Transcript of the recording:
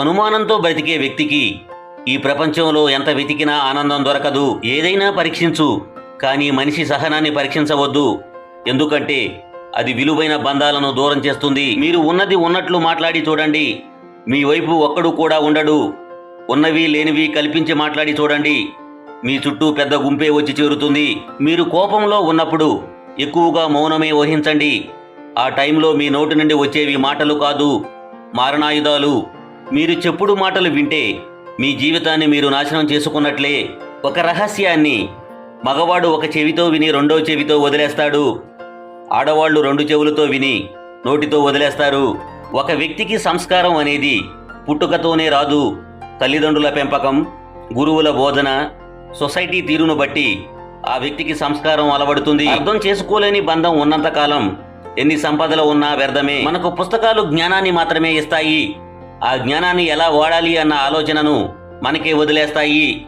అనుమానంతో బ్రతికే వ్యక్తికి ఈ ప్రపంచంలో ఎంత వెతికినా ఆనందం దొరకదు. ఏదైనా పరీక్షించు కానీ మనిషి సహనాన్ని పరీక్షించవద్దు. ఎందుకంటే అది విలువైన బంధాలను దూరం చేస్తుంది. మీరు ఉన్నది ఉన్నట్లు మాట్లాడి చూడండి. మీ వైపు ఒక్కడు కూడా ఉండడు. ఉన్నవి లేనివి కల్పించి మాట్లాడి చూడండి. మీ చుట్టూ పెద్ద గుంపే వచ్చి చేరుతుంది. మీరు కోపంలో ఉన్నప్పుడు ఎక్కువగా మౌనమే వహించండి. ఆ టైంలో మీ నోటి నుండి వచ్చేవి మాటలు కాదు మారణాయుధాలు. మీరు చెప్పుడు మాటలు వింటే మీ జీవితాన్ని మీరు నాశనం చేసుకున్నట్లే. ఒక రహస్యాన్ని మగవాడు ఒక చెవితో విని రెండో చెవితో వదిలేస్తాడు. ఆడవాళ్ళు రెండు చెవులతో విని నోటితో వదిలేస్తారు. ఒక వ్యక్తికి సంస్కారం అనేది పుట్టుకతోనే రాదు. తల్లిదండ్రుల పెంపకం గురువుల బోధన సొసైటీ తీరును బట్టి ఆ వ్యక్తికి సంస్కారం అలవడుతుంది. అర్థం చేసుకోలేని బంధం ఉన్నంతకాలం ఎన్ని సంపదలు ఉన్నా వ్యర్థమే. మనకు పుస్తకాలు జ్ఞానాన్ని మాత్రమే ఇస్తాయి. ఆ జ్ఞానాన్ని ఎలా వాడాలి అన్న ఆలోచనను మనకే వదిలేస్తాయి.